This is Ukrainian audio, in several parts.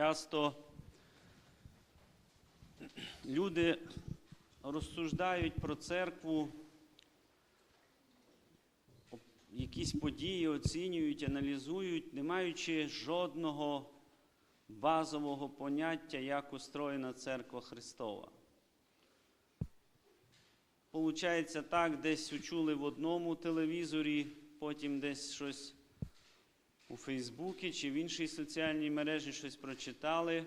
Часто люди розсуждають про церкву, якісь події оцінюють, аналізують, не маючи жодного базового поняття, як устроєна церква Христова. Получається так, десь учули в одному телевізорі, потім десь щось у Фейсбуці чи в іншій соціальній мережі щось прочитали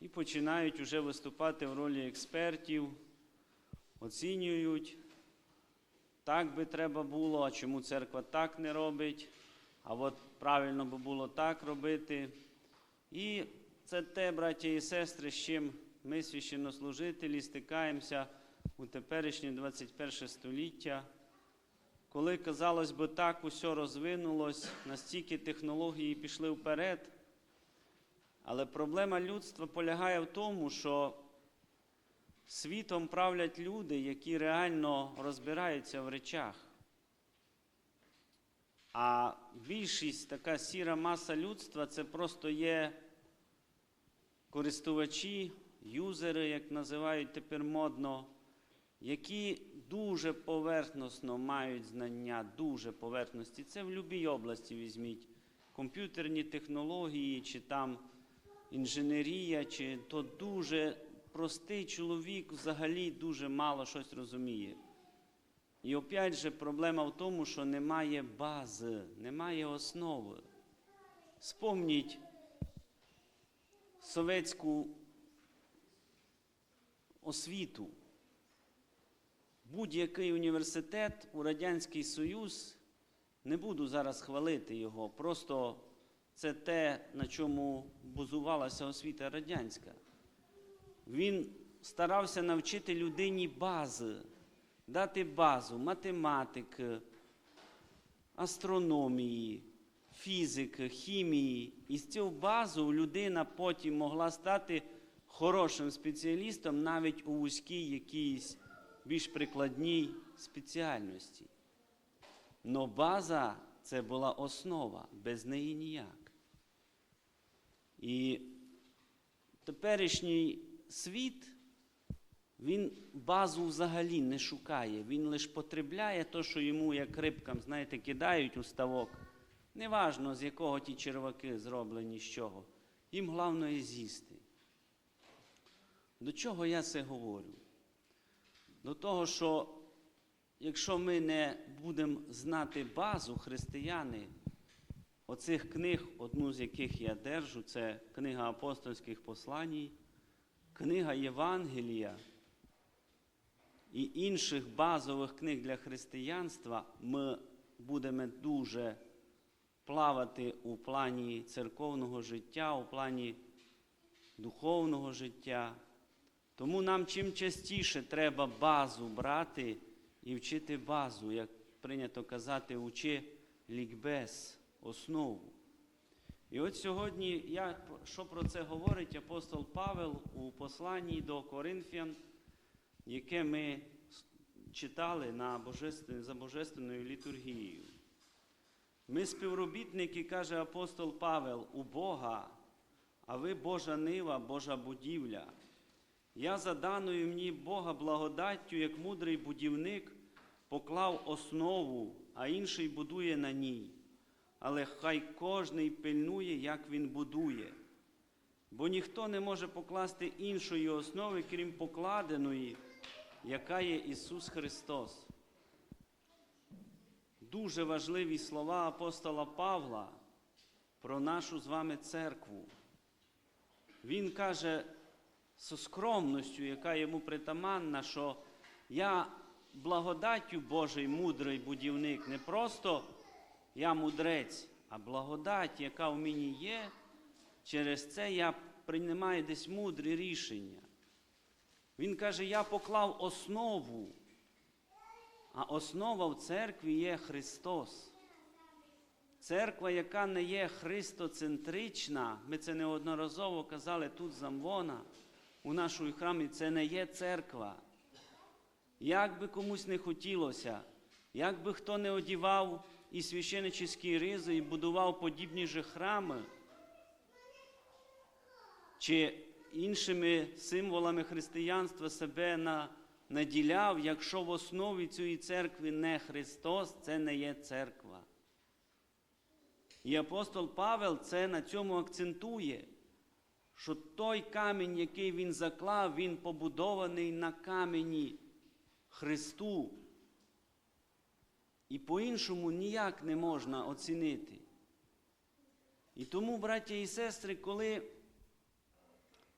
і починають вже виступати в ролі експертів, оцінюють, так би треба було, а чому церква так не робить, а от правильно би було так робити. І це те, браті і сестри, з чим ми, священнослужителі, стикаємося у теперішнє 21 століття, коли, казалось би, так усе розвинулось, настільки технології пішли вперед. Але проблема людства полягає в тому, що світом правлять люди, які реально розбираються в речах. А більшість така сіра маса людства це просто є користувачі, юзери, як називають тепер модно, які дуже поверхносно мають знання, дуже поверхності. Це в будь-якій області візьміть. Комп'ютерні технології, чи там інженерія, чи то дуже простий чоловік взагалі дуже мало щось розуміє. І опять же проблема в тому, що немає бази, немає основи. Спомніть совєтську освіту. Будь-який університет у Радянський Союз, не буду зараз хвалити його, просто це те, на чому базувалася освіта радянська. Він старався навчити людині бази, дати базу математики, астрономії, фізики, хімії. І з цю базу людина потім могла стати хорошим спеціалістом навіть у вузькій якійсь більш прикладній спеціальності. Но база це була основа, без неї ніяк. І теперішній світ, він базу взагалі не шукає, він лише потребляє те, що йому, як рибкам, знаєте, кидають у ставок. Неважно, з якого ті черваки зроблені, з чого. Їм головне з'їсти. До чого я це говорю? До того, що якщо ми не будемо знати базу християни, оцих книг, одну з яких я держу, це книга апостольських посланій, книга Євангелія і інших базових книг для християнства, ми будемо дуже плавати у плані церковного життя, у плані духовного життя. Тому нам чим частіше треба базу брати і вчити базу, як прийнято казати, учи лікбез, основу. І от сьогодні, я, що про це говорить апостол Павел у посланні до Коринфян, яке ми читали на божествен, за божественною літургією. Ми співробітники, каже апостол Павел, у Бога, а ви Божа нива, Божа будівля. Я за даною мені Бога благодаттю, як мудрий будівник, поклав основу, а інший будує на ній. Але хай кожний пильнує, як він будує. Бо ніхто не може покласти іншої основи, крім покладеної, яка є Ісус Христос. Дуже важливі слова апостола Павла про нашу з вами церкву. Він каже, з скромністю, яка йому притаманна, що я благодаттю Божий мудрий будівник, не просто я мудрець, а благодать, яка в мені є, через це я приймаю десь мудрі рішення. Він каже, я поклав основу, а основа в церкві є Христос. Церква, яка не є христоцентрична, ми це неодноразово казали тут з Амвона, у нашому храмі, це не є церква. Як би комусь не хотілося, як би хто не одівав і священичські ризи, і будував подібні же храми, чи іншими символами християнства себе на, наділяв, якщо в основі цієї церкви не Христос, це не є церква. І апостол Павел це на цьому акцентує, що той камінь, який він заклав, він побудований на камені Христу. І по-іншому ніяк не можна оцінити. І тому, браття і сестри, коли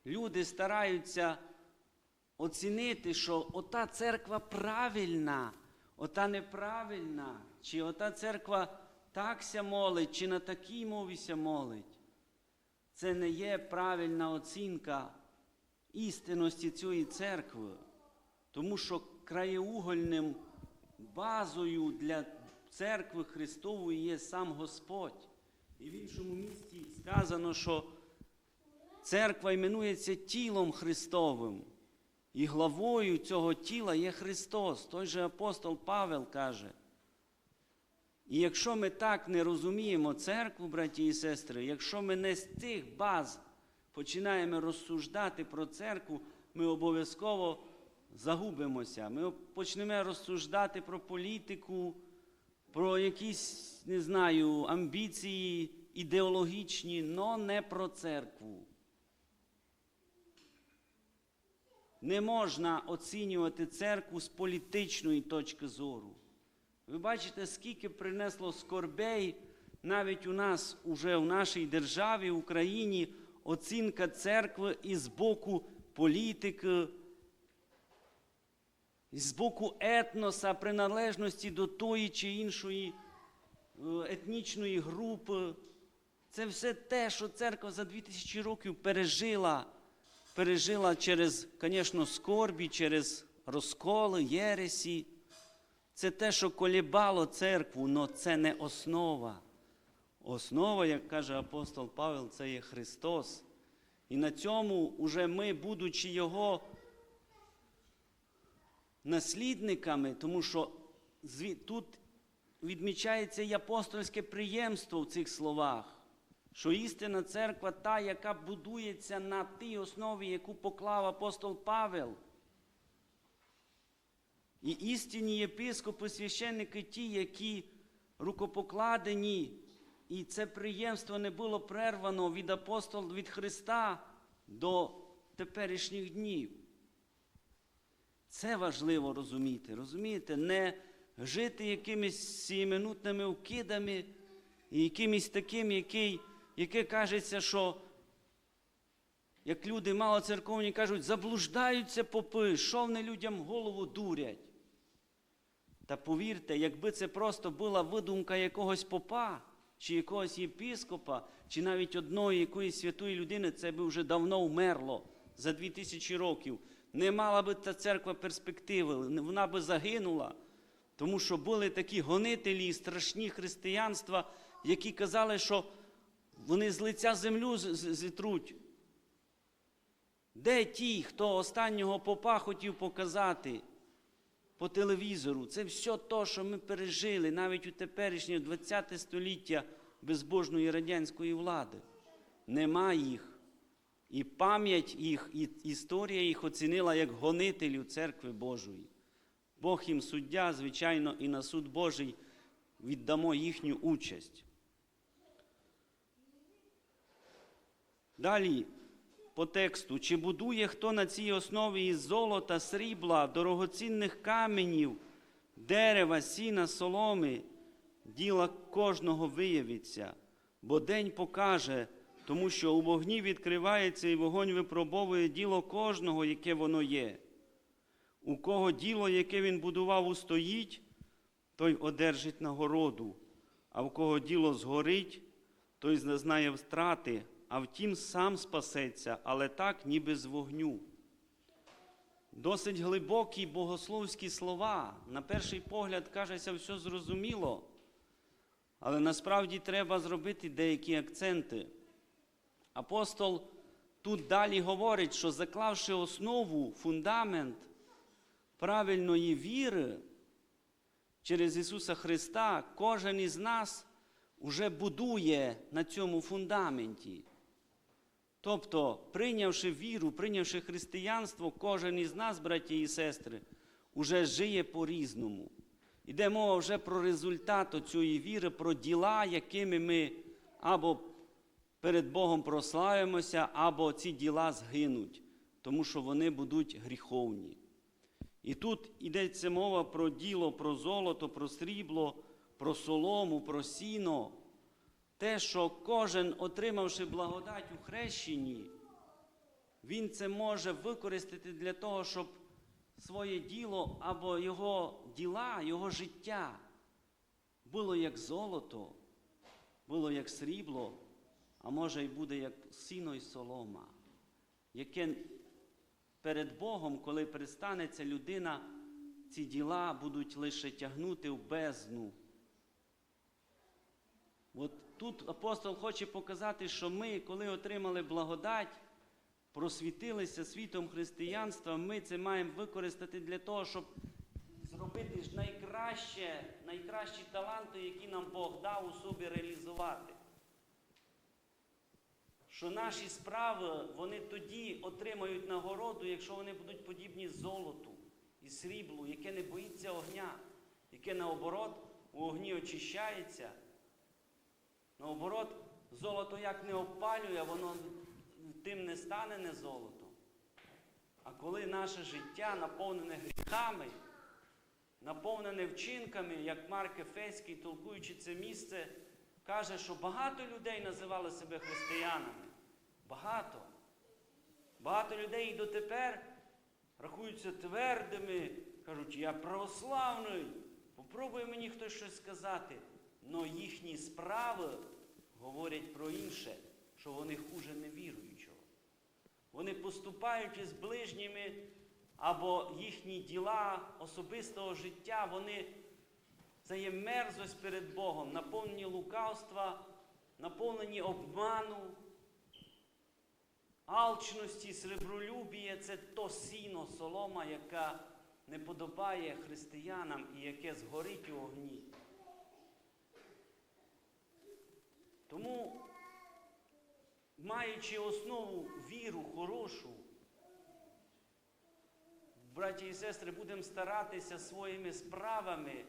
люди стараються оцінити, що ота церква правильна, ота неправильна, чи ота церква такся молить, чи на такій мовіся молить, це не є правильна оцінка істинності цієї церкви, тому що краєугольним базою для церкви Христової є сам Господь. І в іншому місці сказано, що церква іменується тілом Христовим. І главою цього тіла є Христос. Той же апостол Павел каже. І якщо ми так не розуміємо церкву, браті і сестри, якщо ми не з тих баз починаємо розсуждати про церкву, ми обов'язково загубимося. Ми почнемо розсуждати про політику, про якісь, не знаю, амбіції ідеологічні, але не про церкву. Не можна оцінювати церкву з політичної точки зору. Ви бачите, скільки принесло скорбей навіть у нас, уже в нашій державі, Україні, оцінка церкви і з боку політики, і з боку етноса, приналежності до тої чи іншої е, етнічної групи. Це все те, що церква за 2000 років пережила, пережила через, звісно, скорбі, через розколи, єресі. Це те, що колібало церкву, але це не основа. Основа, як каже апостол Павел, це є Христос. І на цьому уже ми, будучи Його наслідниками, тому що тут відмічається і апостольське приємство в цих словах, що істинна церква та, яка будується на тій основі, яку поклав апостол Павел. І істинні єпископи, священники ті, які рукопокладені, і це приємство не було прервано від апостол від Христа до теперішніх днів. Це важливо розуміти. Розумієте, не жити якимись сієминутними вкидами і якимось таким, який, яке кажеться, що, як люди малоцерковні кажуть, заблуждаються попи, що вони людям голову дурять. Та повірте, якби це просто була видумка якогось попа, чи якогось єпіскопа, чи навіть одної якоїсь святої людини, це би вже давно вмерло за дві тисячі років. Не мала би ця церква перспективи, вона би загинула. Тому що були такі гонителі, страшні християнства, які казали, що вони з лиця землю зітруть. Де ті, хто останнього попа хотів показати по телевізору? Це все те, що ми пережили навіть у теперішнє 20 століття безбожної радянської влади. Нема їх. І пам'ять їх, і історія їх оцінила як гонителів церкви Божої. Бог їм суддя, звичайно, і на суд Божий віддамо їхню участь. Далі по тексту, чи будує хто на цій основі із золота, срібла, дорогоцінних каменів, дерева, сіна, соломи, діла кожного виявиться, бо день покаже, тому що у вогні відкривається і вогонь випробовує діло кожного, яке воно є. У кого діло, яке він будував, устоїть, той одержить нагороду, а в кого діло згорить, той зазнає втрати, а втім сам спасеться, але так, ніби з вогню. Досить глибокі богословські слова. На перший погляд, кажеться, все зрозуміло, але насправді треба зробити деякі акценти. Апостол тут далі говорить, що заклавши основу, фундамент правильної віри через Ісуса Христа, кожен із нас уже будує на цьому фундаменті. Тобто, прийнявши віру, прийнявши християнство, кожен із нас, браті і сестри, уже жиє по-різному. Іде мова вже про результат цієї віри, про діла, якими ми або перед Богом прославимося, або ці діла згинуть, тому що вони будуть гріховні. І тут йдеться мова про діло, про золото, про срібло, про солому, про сіно. Те, що кожен, отримавши благодать у хрещенні, він це може використати для того, щоб своє діло або його діла, його життя було як золото, було як срібло, а може й буде як сіно і солома, яке перед Богом, коли пристанеться людина, ці діла будуть лише тягнути в бездну. От тут апостол хоче показати, що ми, коли отримали благодать, просвітилися світом християнства, ми це маємо використати для того, щоб зробити найкраще, найкращі таланти, які нам Бог дав у собі реалізувати. Що наші справи вони тоді отримають нагороду, якщо вони будуть подібні золоту і сріблу, яке не боїться огня, яке наоборот у огні очищається. Наоборот, золото як не обпалює, воно тим не стане не золото. А коли наше життя наповнене гріхами, наповнене вчинками, як Марк Ефеський, толкуючи це місце, каже, що багато людей називали себе християнами. Багато. Багато людей і дотепер рахуються твердими, кажуть, я православний, попробуй мені хтось щось сказати. Но їхні справи говорять про інше, що вони хуже невіруючого. Вони поступають із ближніми, або їхні діла особистого життя, вони це є мерзость перед Богом, наповнені лукавства, наповнені обману, алчності, сребролюбія це то сіно, солома, яка не подобає християнам і яке згорить у огні. Тому, маючи основу віру хорошу, браті і сестри, будемо старатися своїми справами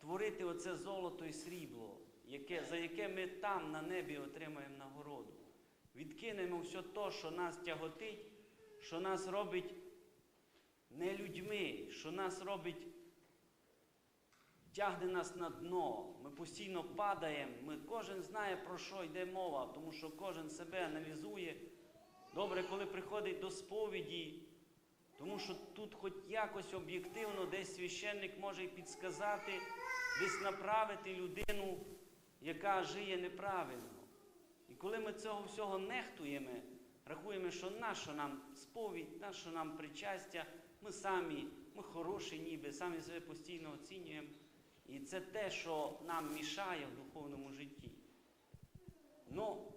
творити оце золото і срібло, яке, за яке ми там на небі отримаємо нагороду. Відкинемо все те, що нас тяготить, що нас робить не людьми, що нас робить тягне нас на дно, ми постійно падаємо, ми кожен знає, про що йде мова, тому що кожен себе аналізує. Добре, коли приходить до сповіді, тому що тут хоч якось об'єктивно десь священник може підсказати, десь направити людину, яка жиє неправильно. І коли ми цього всього нехтуємо, рахуємо, що нащо нам сповідь, нащо нам причастя, ми самі, ми хороші ніби, самі себе постійно оцінюємо. І це те, що нам мішає в духовному житті. Ну,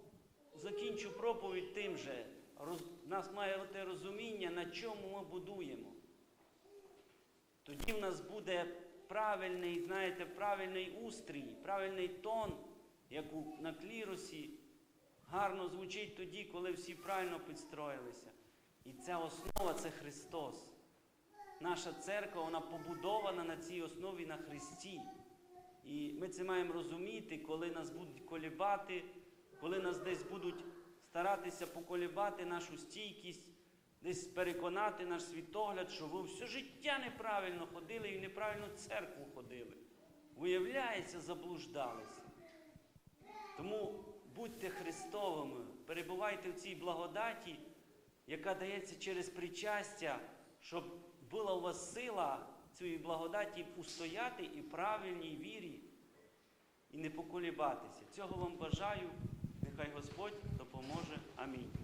закінчу проповідь тим же. Роз, нас має бути розуміння, на чому ми будуємо. Тоді в нас буде правильний, знаєте, правильний устрій, правильний тон, як у, на клірусі. Гарно звучить тоді, коли всі правильно підстроїлися. І ця основа це Христос. Наша церква вона побудована на цій основі на Христі. І ми це маємо розуміти, коли нас будуть колібати, коли нас десь будуть старатися поколібати нашу стійкість, десь переконати наш світогляд, що ви все життя неправильно ходили і в неправильну церкву ходили. Виявляється, заблуждалися. Тому будьте Христовими, перебувайте в цій благодаті, яка дається через причастя, щоб була у вас сила цієї благодаті устояти і правильній вірі, і не поколібатися. Цього вам бажаю. Нехай Господь допоможе. Амінь.